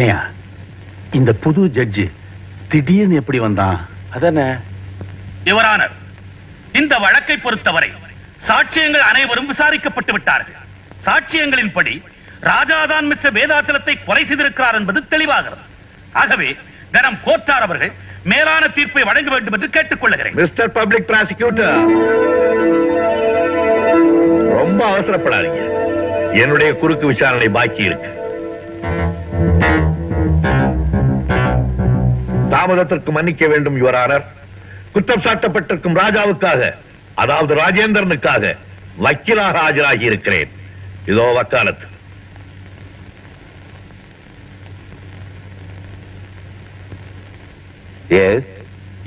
ஏயா இந்த புது ஜட்ஜி திடீர்னு எப்படி வந்தான்? அதானே யுவரானர் இந்த வழக்கை பொறுத்தவரை சாட்சியங்கள் அனைவரும் விசாரிக்கப்பட்டு விட்டார்கள். சாட்சியங்களின்படி ராஜாதான் மிஸ்டர் வேதாச்சலத்தை கொலை செய்திருக்கிறார் என்பது தெளிவாகிறது. ஆகவே கனம் கோட்டார் அவர்கள் மேலான தீர்ப்பை வழங்க வேண்டும் என்று கேட்டுக்கொள்கிறேன் மிஸ்டர் பப்ளிக் ப்ராசிக்யூட்டர் ரொம்ப அவசரப்படாதீங்க. என்னுடைய குறுக்கு விசாரணை பாக்கி இருக்கு. தாமதத்திற்கு மன்னிக்க வேண்டும் யுவரானர் குற்றம் சாட்டப்பட்டிருக்கும் ராஜாவுக்காக அதாவது ராஜேந்திரனுக்காக வக்கீலாக ஆஜராகி இருக்கிறேன். இதோ வக்காலத்து. Yes,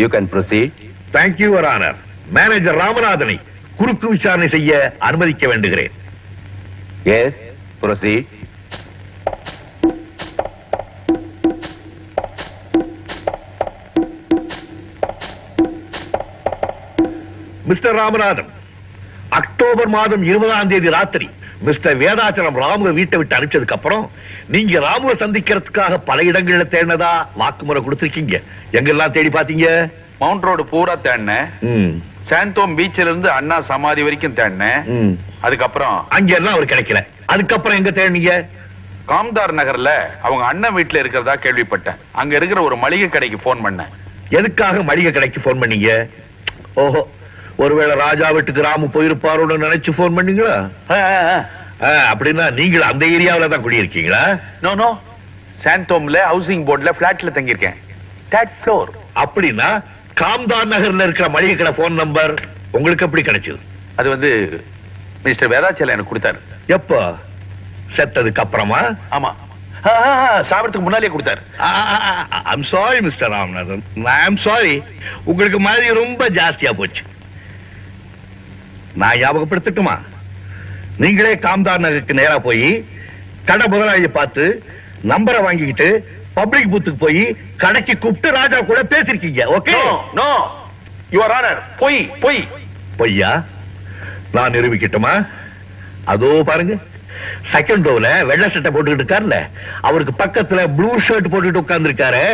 you can proceed. Thank you your honour. Manager ராமநாதனை குறுக்கு விசாரணை செய்ய அனுமதிக்க வேண்டுகிறேன். Yes, proceed. Mister Ramanathan October மாதம் இருபதாம் தேதி ராத்திரி மிஸ்டர் வேதாச்சலம் ராமுக வீட்டை விட்டு அனுப்பிச்சதுக்கு அப்புறம் நீங்க ராமுக சந்திக்கிறதுக்காக பல இடங்கள்ல தேடினதா வாக்குமூலம் கொடுத்திருக்கீங்க. எங்கெல்லாம் தேடி பாத்தீங்க மவுண்ட் ரோடு பூரா தேடினேன். சாந்தோம் பீச்ல இருந்து அண்ணா சமாதி வரைக்கும் தேடினேன். அதுக்கப்புறம் அங்கெல்லாம் அவர் கிடைக்கல. அதுக்கப்புறம் எங்க தேடினீங்க? காம்தார் நகர்ல அவங்க அண்ணன் வீட்டுல இருக்கிறதா கேள்விப்பட்டேன். அங்க இருக்கிற ஒரு மளிகை கடைக்கு போன் பண்ணேன். எதுக்காக மளிகை கடைக்கு போன் பண்ணீங்க? ஓஹோ. ஒருவேளை ராஜா வீட்டுக்கு ராமு போயிருப்பாரோன்னு நினைச்சு போன் பண்ணீங்களா? அப்படின்னா நீங்கள் அந்த ஏரியாவுல தான் குடியிருக்கீங்களா? நோ நோ சாந்தோம்ல ஹவுசிங் போர்டுல பிளாட்ல தங்கியிருக்கேன். தேர்ட் ஃப்ளோர் அப்படின்னா காம்தான் நகர்ல இருக்கிற மளிகை கடை போன் நம்பர் உங்களுக்கு எப்படி கிடைச்சது? அது வந்து மிஸ்டர் வேதாச்சலம் எனக்கு கொடுத்தாரு. எப்போ? செத்ததுக்கு அப்புறமா? ஆமா. சாப்பிடறதுக்கு முன்னாலே கொடுத்தாரு. I'm sorry mister Ramanathan. I'm sorry உங்களுக்கு மாதிரி ரொம்ப ஜாஸ்தியா போச்சு. நான் ஞாபகப்படுத்தட்டுமா? நீங்களே காம்தார் நகருக்கு நேரா போய் கடை முதலாளியை பார்த்து நம்பரை வாங்கிக்கிட்டு பப்ளிக் பூத்துக்கு போய் கடைக்கு கூப்பிட்டு ராஜா கூட பேசிருக்கீங்க ஓகே? நோ யுவர் ஆனர் பொய் பொய். பொய்யா? நான் நிரூபிக்கட்டுமா? அதோ பாருங்க. செகண்ட் ரோல வெள்ளை சட்டை போட்டுக்கிட்டு இருக்காருல்ல அவருக்கு பக்கத்துல ப்ளூ ஷர்ட் போட்டுட்டு உட்கார்ந்துருக்காரு.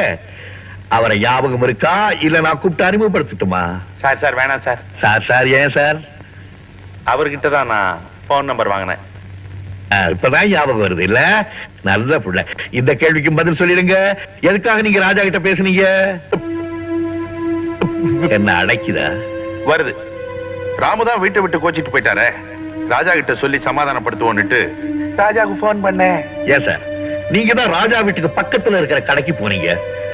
அவரை ஞாபகம் இருக்கா? இல்ல நான் கூப்பிட்டு அறிமுகப்படுத்தட்டுமா? சார் சார் வேணாம் சார். சார் சார் ஏன் சார்? அவர்கிட்ட தான் நான் போன் நம்பர் வாங்கினேன். இப்பதான் ஞாபகம் வருது இல்ல? நல்ல புள்ள. இந்த கேள்விக்கு பதில் சொல்லிடுங்க. எதுக்காக நீங்க ராஜா கிட்ட பேசுனீங்க? என்ன அடைக்குதா? வருது. ராமு தான் வீட்டை விட்டு கோச்சிட்டு போயிட்டாரே. ராஜா கிட்ட சொல்லி சமாதானப்படுத்துவோன்னுட்டு ராஜாவுக்கு போன் பண்ணேன். ஏன் சார்? நீங்க தான் ராஜா வீட்டுக்கு பக்கத்துல இருக்கிற கடைக்கு போனீங்க.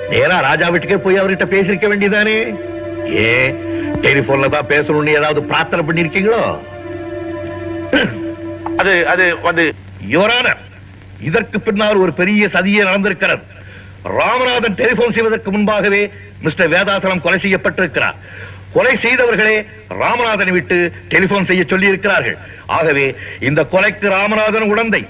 நேரா ராஜா வீட்டுக்கே போய் அவர்கிட்ட பேசிருக்க வேண்டியதானே? ஏன்? டெலிபோன்ல தான் பேசணும்னு ஏதாவது பிரார்த்தனை பண்ணிருக்கீங்களோ அது அது வந்து யுவரான இதற்கு பின்னால் ஒரு பெரிய சதியே நடந்திருக்கிறது. ராமநாதன் டெலிபோன் செய்வதற்கு முன்பாகவே மிஸ்டர் வேதாசலம் கொலை செய்யப்பட்டிருக்கிறார். கொலை செய்தவர்களே ராமநாதனை விட்டு டெலிபோன் செய்ய சொல்லி இருக்கிறார்கள் ஆகவே இந்த கொலைக்கு ராமநாதன் உடந்தை.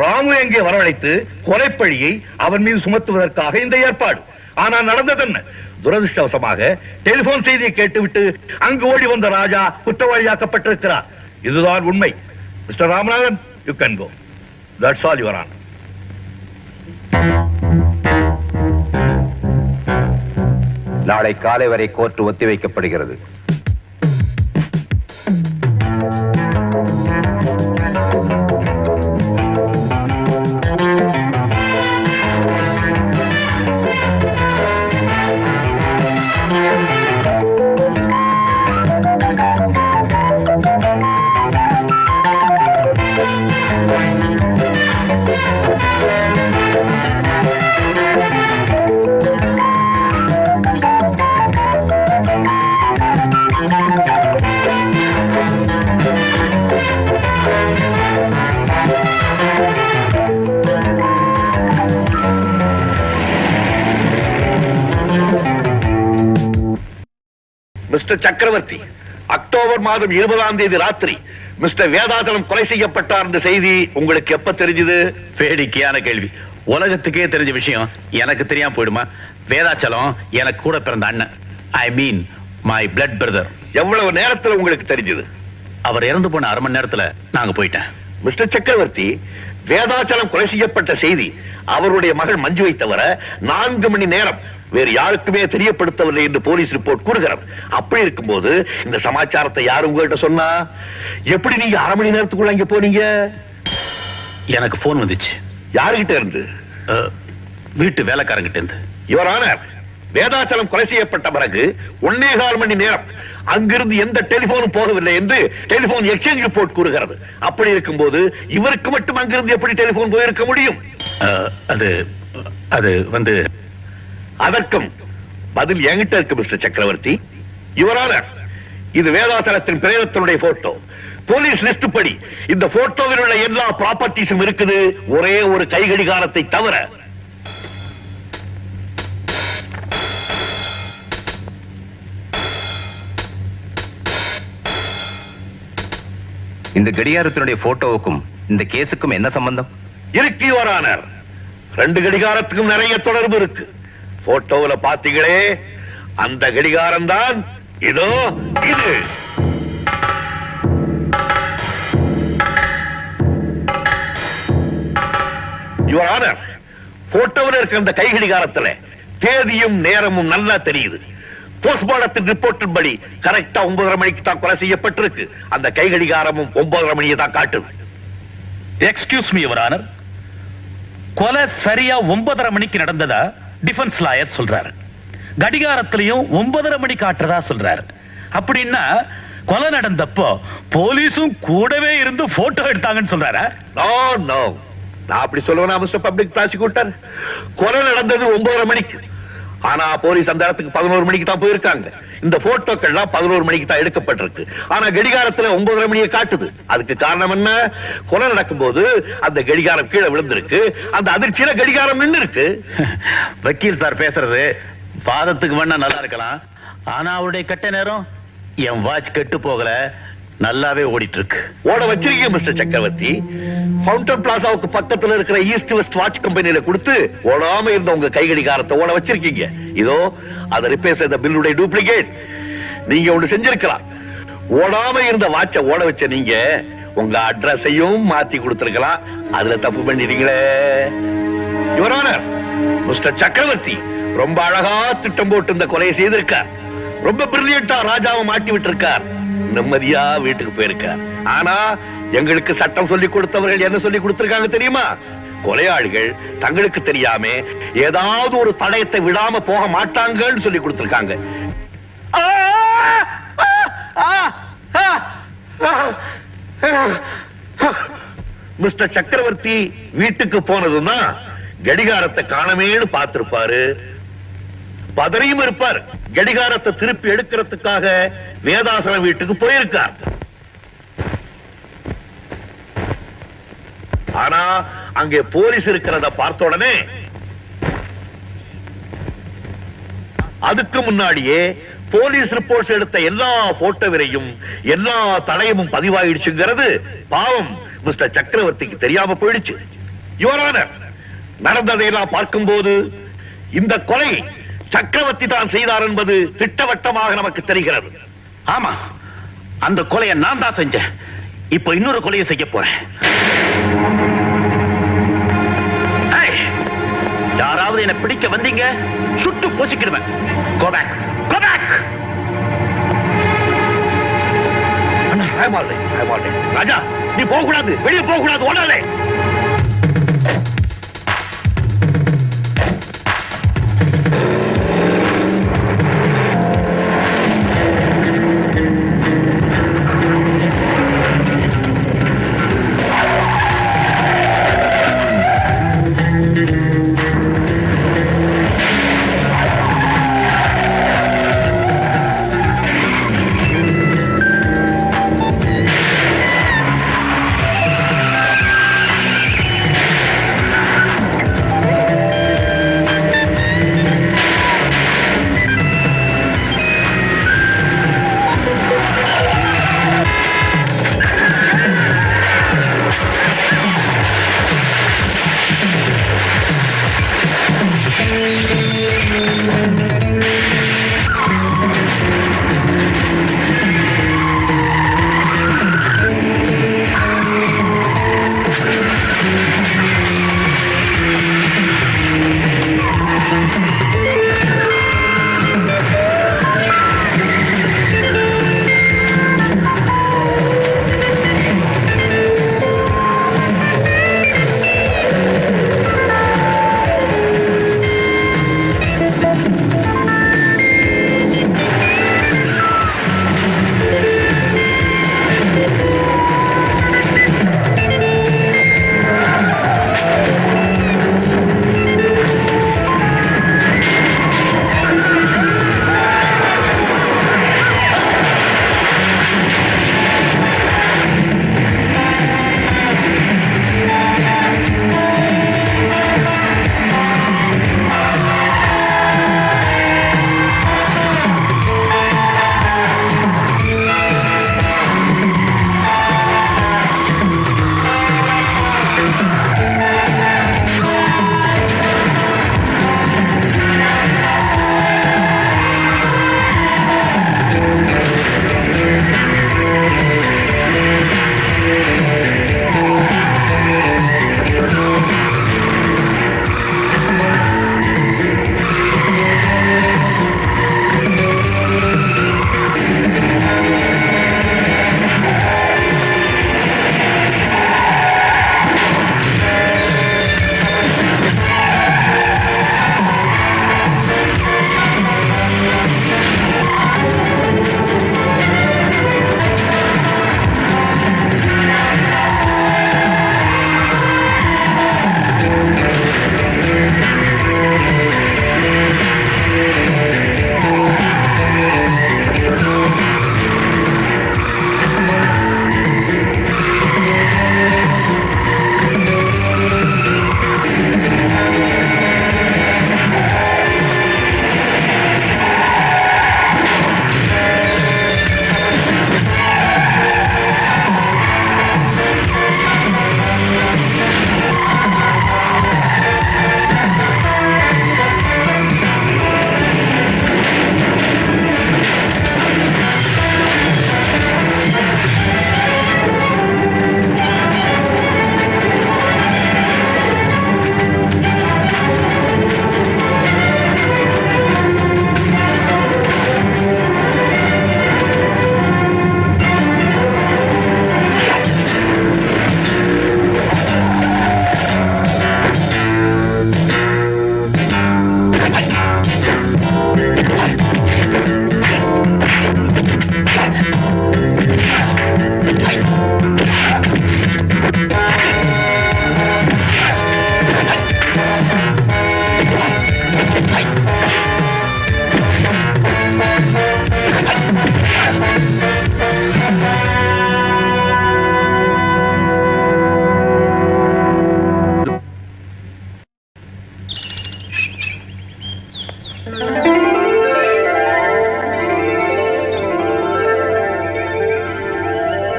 ராமு எங்கே வரவழைத்து கொலைப்பழியை அவன் மீது சுமத்துவதற்காக இந்த ஏற்பாடு. ஆனால் நடந்தது என்ன? துரதிருஷ்டவசமாக டெலிபோன் செய்தியை கேட்டுவிட்டு அங்கு ஓடி வந்த ராஜா குற்றவாளியாக்கப்பட்டிருக்கிறார். இதுதான் உண்மை. Mister Ramanathan you can go that's all your honour நாளை காலை வரை கோர்ட் ஒத்திவைக்கப்படுகிறது. மிஸ்டர் சக்கரவர்த்தி. அக்டோபர் மாதம் இருபதாம் தேதி ராத்திரி மிஸ்டர் வேதாச்சலம் கொலை செய்யப்பட்டார் என்ற செய்தி உங்களுக்கு எப்ப தெரிஞ்சது? வேடிக்கையான கேள்வி. உலகத்துக்கே தெரிஞ்ச விஷயம் எனக்கு தெரியாம போயிடுமா? வேதாச்சலம் எனக்கு கூட பிறந்த அண்ணன். I mean my blood brother எவ்வளவு நேரத்துல உங்களுக்கு தெரிஞ்சது? அவர் இறந்து போன அரை மணி நேரத்துல நாங்க போயிட்டேன். மிஸ்டர் சக்கரவர்த்தி வேதாச்சலம் கொலை செய்யப்பட்ட செய்தி அவருடைய மகள் மஞ்சுவை தவிர நான்கு மணி நேரம் வேறு யாருக்குமே தெரியப்படுத்தவில்லை என்று போலீஸ் ரிப்போர்ட் கூறுகிறது. அப்படி இருக்கும்போது இந்த சமாச்சாரத்தை யார் உங்ககிட்ட சொன்னா? எப்படி நீங்க அரை மணி நேரத்துக்குள்ள அங்க போனீங்க? எனக்கு போன் வந்துச்சு. யாருகிட்ட இருந்து? வீட்டு வேலைக்காரங்கிட்ட இருந்து. யுவர் ஆனர் வேதாச்சலம் கொலை செய்யப்பட்ட பிறகு ஒன்னே கால் மணி நேரம் அங்கிருந்து எந்த டெலிபோனும் போகவில்லை என்று டெலிபோன் எக்ஸ்சேஞ்ச் ரிப்போர்ட் கூறுகிறது. அப்படி இருக்கும்போது இவருக்கு மட்டும் அங்கிருந்து எப்படி டெலிபோன் போயிருக்க முடியும்? அது அது வந்து அதற்கும் பதில் என்கிட்ட இருக்கு மிஸ்டர் சக்கரவர்த்தி. ஆனர் இது வேதாசலத்தின் பிரேதத்தினுடைய போட்டோ. போலீஸ் லிஸ்ட் படி இந்த போட்டோவில் உள்ள எல்லா ப்ராப்பர்ட்டிஸும் இருக்குது. ஒரே ஒரு கை கடிகாரத்தை தவிர இந்த கடிகாரத்தினுடைய போட்டோவுக்கும் இந்த கேஸுக்கும் என்ன சம்பந்தம்? இருக்கு யுவரானர் ரெண்டு கடிகாரத்துக்கும் நிறைய தொடர்பு இருக்கு. போட்டோவுல பாத்தீங்களே அந்த கடிகாரம் தான் இதோ இது. யுவர் ஆனர் போட்டோவில் இருக்க அந்த கை கடிகாரத்துல தேதியும் நேரமும் நல்லா தெரியுது. போஸ்ட்மார்டத்தின் ரிப்போர்ட்டின் படி கரெக்டா ஒன்பதரை மணிக்கு தான் கொலை செய்யப்பட்டிருக்கு. அந்த கை கடிகாரமும் ஒன்பதரை மணியை தான் காட்டுது. எக்ஸ்கியூஸ் மீ யுவர் ஆனர் கொலை சரியா ஒன்பதரை மணிக்கு நடந்ததா? டிஃபென்ஸ் லாயர் சொல்றாரு. கடிகாரத்திலையும் ஒன்பதரை மணி காட்டுறதா சொல்றாரு. அப்படின்னா கொலை நடந்தப்போ போலீஸும் கூடவே இருந்து போட்டோ எடுத்தாங்கன்னு சொல்றாரா? நோ நோ நான் அப்படி சொல்லுவேனா மிஸ்டர் பப்ளிக் ப்ராசிக்யூட்டர் கொலை நடந்தது ஒன்பதரை மணிக்கு. ஆனா போலீஸ் அந்த இடத்துக்கு பதினோரு மணிக்கு தான் போயிருக்காங்க. இந்த போட்டோக்கள்லாம் பதினோரு மணிக்கு தான் எடுக்கப்பட்டிருக்கு. ஆனா கடிகாரத்துல ஒன்பதரை மணியை காட்டுது. அதுக்கு காரணம் என்ன? கொலை நடக்கும்போது அந்த கடிகாரம் கீழே விழுந்திருக்கு. அந்த அதிர்ச்சியில கடிகாரம் நின்னு இருக்கு வக்கீல் சார் பேசுறது வாதத்துக்கு வேணா நல்லா இருக்கலாம். ஆனா அவருடைய கட்ட நேரம் என் வாட்ச் கெட்டு போகல. நல்லாவே ஓடிட்டு இருக்கு. ஓட வச்சிருக்கீங்க மிஸ்டர் சக்கரவர்த்தி. ஃபவுண்டன் பிளாசாவுக்கு பக்கத்துல இருக்கிற ஈஸ்ட் வெஸ்ட் வாட்ச் கம்பெனியில கொடுத்து ஓடாம இருந்த உங்க கை கடிகாரத்தை ஓட வச்சிருக்கீங்க. இதோ அதை ரிப்பேர் செய்த பில்லுடைய டூப்ளிகேட் நீங்க ஒண்ணு செஞ்சிருக்கலாம். ஓடாம இருந்த வாட்சை ஓட வச்ச நீங்க உங்க அட்ரஸையும் மாத்தி கொடுத்திருக்கலாம். அதுல தப்பு பண்ணிட்டீங்களே. யுவர் மிஸ்டர் சக்கரவர்த்தி ரொம்ப அழகா திட்டம் போட்டு இந்த கொலையை செய்திருக்கார். ரொம்ப பிரில்லியண்டா ராஜாவை மாட்டி விட்டு இருக்கார் நிம்மதியா வீட்டுக்கு போயிருக்கார். ஆனா எங்களுக்கு சட்டம் சொல்லி கொடுத்தவர்கள் என்ன சொல்லி கொடுத்திருக்காங்க தெரியுமா கொலையாளிகள் தங்களுக்கு தெரியாம ஏதாவது ஒரு தடயத்தை விடாம போக மாட்டாங்கன்னு சொல்லி கொடுத்திருக்காங்க மிஸ்டர் சக்கரவர்த்தி வீட்டுக்கு போனதுன்னா கடிகாரத்தை காணமேன்னு பார்த்திருப்பாரு பதறியும் இருப்பார் கடிகாரத்தை திருப்பி எடுக்கிறதுக்காக வேதாசன வீட்டுக்கு போயிருக்கார் ஆனா அங்கே போலீஸ் இருக்கிறத பார்த்த உடனே அதுக்கு முன்னாடியே போலீஸ் ரிப்போர்ட்ஸ் எடுத்த எல்லா போட்டோவிலையும் எல்லா தடயமும் பதிவாயிடுச்சுங்கிறது பாவம் மிஸ்டர் சக்கரவர்த்திக்கு தெரியாம போயிடுச்சு. யுவரான நடந்ததையெல்லாம் பார்க்கும்போது இந்த கொலை சக்கரவர்த்தி தான் செய்தார் என்பது திட்டவட்டமாக நமக்கு தெரிகிறது. ஆமா அந்த கொலையை நான் தான் செஞ்சேன். இப்போ இன்னொரு கொலையை செய்ய போறேன். யாராவது என்ன பிடிக்க வந்தீங்க சுட்டு பொசிக்கிடுவேன். கோபேக் ராஜா நீ போக கூடாது வெளியே போக கூடாது ஓடாதே.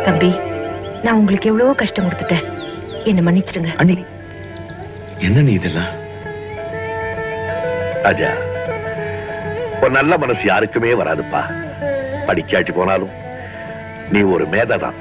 தம்பி நான் உங்களுக்கு எவ்வளவோ கஷ்டம் கொடுத்துட்டேன். என்ன மன்னிச்சிடுங்க. அண்ணி என்ன நீ இதெல்லாம்? ராஜா ஒரு நல்ல மனசு யாருக்குமே வராதுப்பா. படிக்காட்டி போனாலும் நீ ஒரு மேதைதான்.